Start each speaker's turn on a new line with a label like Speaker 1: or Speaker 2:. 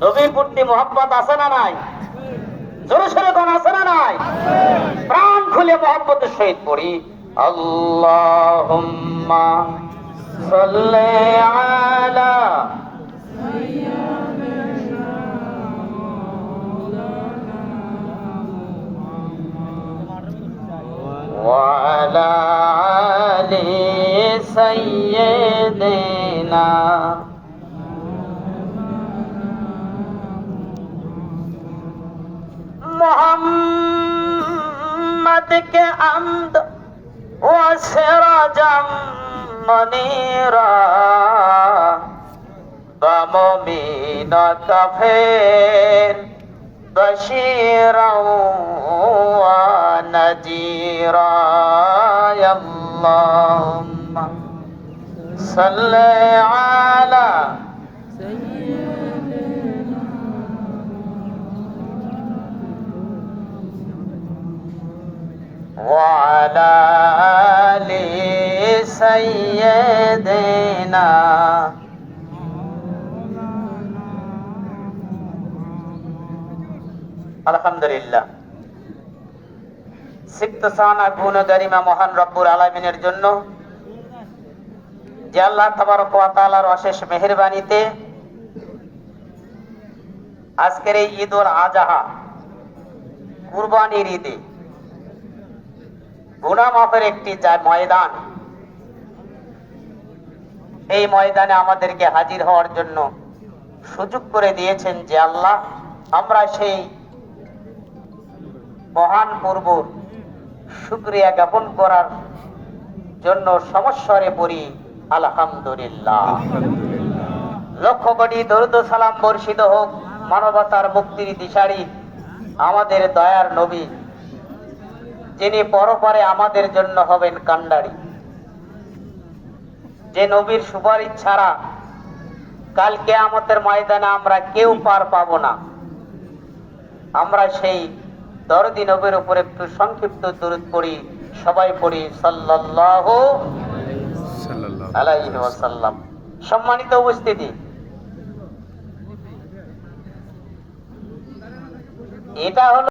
Speaker 1: নবীর প্রতি মোহাম্মত আছে না নাই জোরে সরে কোন আছে না নাই প্রাণ খুলে মোহাম্মতের সহিত পড়ি আল্লাহুম্মা সাল্লি আলা وعلى آل سيدنا মোহাম্মদকে আমদ ও সেরাজম মনিরা তমমিনত ফের বশিরাও নজিরা আল্লাহুম্মা আলা وعلى آل سيدنا আলহামদুলিল্লাহ সিপ্তসানা গুণ গরিমা মহান রব্বুর আলামিনের জন্য যে আল্লাহ তাবারক ওয়া তাআলার অশেষ মেহেরবানিতে আজকের এই ঈদ উল আজহা কুরবানির ঈদে গুনা মাফের একটি ময়দান। এই ময়দানে আমাদেরকে হাজির হওয়ার জন্য সুযোগ করে দিয়েছেন যে আল্লাহ আমরা সেই মহান পূর্ব শুক্রিয়া জ্ঞাপন করার জন্য সমস্বরে পড়ি আলহামদুলিল্লাহ। লক্ষ কোটি দরুদ সালাম বর্ষিত হোক মানবতার মুক্তির দিশারি আমাদের দয়ার নবী যিনি পরপরে আমাদের জন্য হবেন কান্ডারি যে নবীর সুপারিশ ছাড়া কালকে আমাদের ময়দানে আমরা কেউ পার পাব না। আমরা সেই দরদি নবীর উপর একটু সংক্ষিপ্ত দূরত পড়ি সবাই পড়ি আলাইহি সম্মানিত উপস্থিতি এটা হলো